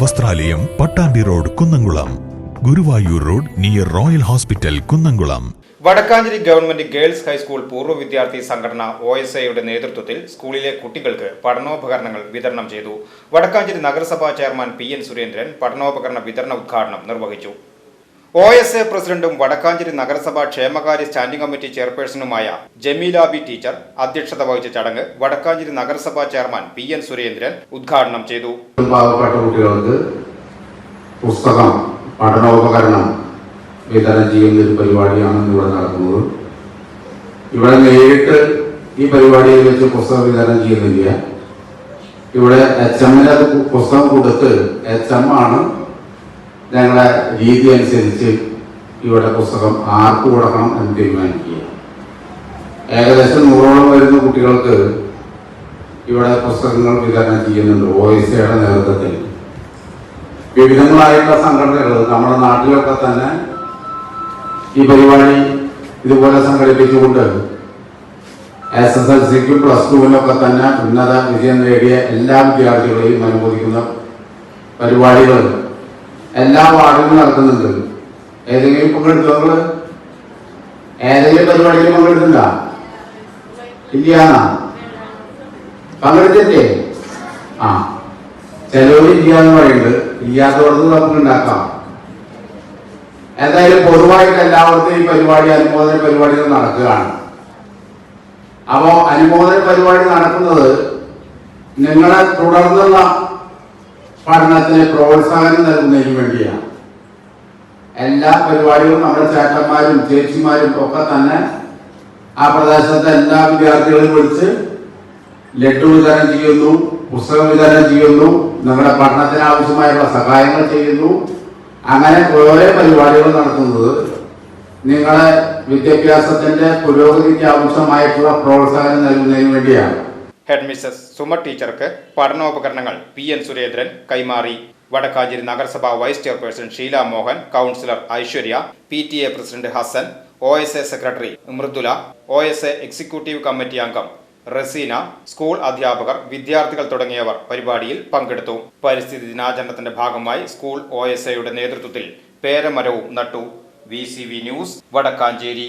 വസ്ത്രാലയം Pattambi road Kunnamkulam. Guruvayur road near royal hospital Kunnamkulam. Vadakkanchery government girls high school പൂർവ വിദ്യാർത്ഥി സംഘടന O S ഐയുടെ നേതൃത്വത്തിൽ സ്കൂളിലെ കുട്ടികൾക്ക് പഠനോപകരണങ്ങൾ വിതരണം ചെയ്തു. വടക്കാഞ്ചേരി നഗരസഭാ ചെയർമാൻ പി എൻ സുരേന്ദ്രൻ പഠനോപകരണ വിതരണ ഉദ്ഘാടനം നിർവഹിച്ചു. ഒ എസ് എ പ്രസിഡന്റും വടക്കാഞ്ചേരി നഗരസഭാ ക്ഷേമകാര്യ സ്റ്റാൻഡിംഗ് കമ്മിറ്റി ചെയർപേഴ്സണുമായ ജമീല ബി ടീച്ചർ അധ്യക്ഷത വഹിച്ച ചടങ്ങ് വടക്കാഞ്ചേരി നഗരസഭാ ചെയർമാൻ പി എൻ സുരേന്ദ്രൻ ഉദ്ഘാടനം ചെയ്തു. കുട്ടികൾക്ക് പുസ്തകം പഠനോപകരണം വിതരണം ചെയ്യുന്ന ഒരു പരിപാടിയാണ് ഇവിടെ നടക്കുന്നത്. ഇവിടെ നേരിട്ട് ഈ പരിപാടിയിൽ വെച്ച് പുസ്തകം വിതരണം ചെയ്യുന്നില്ല. ഇവിടെ എച്ച് എമ്മിന് അത് പുസ്തകം കൊടുത്ത് എച്ച് എം ആണ് ഞങ്ങളുടെ രീതി അനുസരിച്ച് ഇവിടെ പുസ്തകം ആർക്ക് കൊടുക്കണം എന്ന് തീരുമാനിക്കുക. ഏകദേശം നൂറോളം വരുന്ന കുട്ടികൾക്ക് ഇവിടെ പുസ്തകങ്ങൾ വിതരണം ചെയ്യുന്നുണ്ട് ഒ എസ് സിയുടെ നേതൃത്വത്തിൽ. വിവിധങ്ങളായിട്ടുള്ള സംഘടനകൾ നമ്മുടെ നാട്ടിലൊക്കെ തന്നെ ഈ പരിപാടി ഇതുപോലെ സംഘടിപ്പിച്ചുകൊണ്ട് എസ് എസ് എൽ സിക്കും പ്ലസ് ടുവിനൊക്കെ തന്നെ ഉന്നത വിജയം നേടിയ എല്ലാ വിദ്യാർത്ഥികളെയും അനുമോദിക്കുന്ന പരിപാടികൾ എല്ലാ വാർഡിലും നടക്കുന്നുണ്ട്. ഏതെങ്കിലും പങ്കെടുത്തോ നിങ്ങൾ ഏതെങ്കിലും പരിപാടിയിൽ പങ്കെടുത്തില്ല ഇല്ലാന്നാ പങ്കെടുത്തില്ലേ? ആ. ചിലവർ ഇല്ലാന്ന് പറയുന്നുണ്ട്. ഇല്ലാത്തവർക്ക് നമുക്ക് ഉണ്ടാക്കാം. എന്തായാലും പൊതുവായിട്ട് എല്ലാവർക്കും ഈ പരിപാടി അനുമോദന പരിപാടികൾ നടക്കുകയാണ്. അപ്പോ അനുമോദന പരിപാടി നടക്കുന്നത് നിങ്ങളെ തുടർന്നുള്ള പഠനത്തിന് പ്രോത്സാഹനം നൽകുന്നതിന് വേണ്ടിയാണ്. എല്ലാ പരിപാടികളും നമ്മുടെ ചേട്ടന്മാരും ചേച്ചിമാരും ഒക്കെ തന്നെ ആ പ്രദേശത്തെ എല്ലാ വിദ്യാർത്ഥികളെയും വിളിച്ച് ലഡു വിതരണം ചെയ്യുന്നു പുസ്തകം വിതരണം ചെയ്യുന്നു നമ്മുടെ പഠനത്തിന് ആവശ്യമായുള്ള സഹായങ്ങൾ ചെയ്യുന്നു. അങ്ങനെ ഓരോ പരിപാടികൾ നടത്തുന്നത് നിങ്ങളെ വിദ്യാഭ്യാസത്തിന്റെ പുരോഗതിക്ക് ആവശ്യമായിട്ടുള്ള പ്രോത്സാഹനം നൽകുന്നതിന് വേണ്ടിയാണ്. ഹെഡ് മിസ്സസ് സുമ ടീച്ചർക്ക് പഠനോപകരണങ്ങൾ പി എൻ സുരേന്ദ്രൻ കൈമാറി. വടക്കാഞ്ചേരി നഗരസഭ vice chairperson Sheela Mohan councillor Aishwarya P T A president Hasan O S A secretary Mridula O S A executive committee അംഗം റസീന സ്കൂൾ അധ്യാപകർ വിദ്യാർത്ഥികൾ തുടങ്ങിയവർ പരിപാടിയിൽ പങ്കെടുത്തു. പരിസ്ഥിതി ദിനാചരണത്തിന്റെ ഭാഗമായി സ്കൂൾ ഒ എസ് എയുടെ നേതൃത്വത്തിൽ പേരമരവും നട്ടു. V news Vadakkanchery.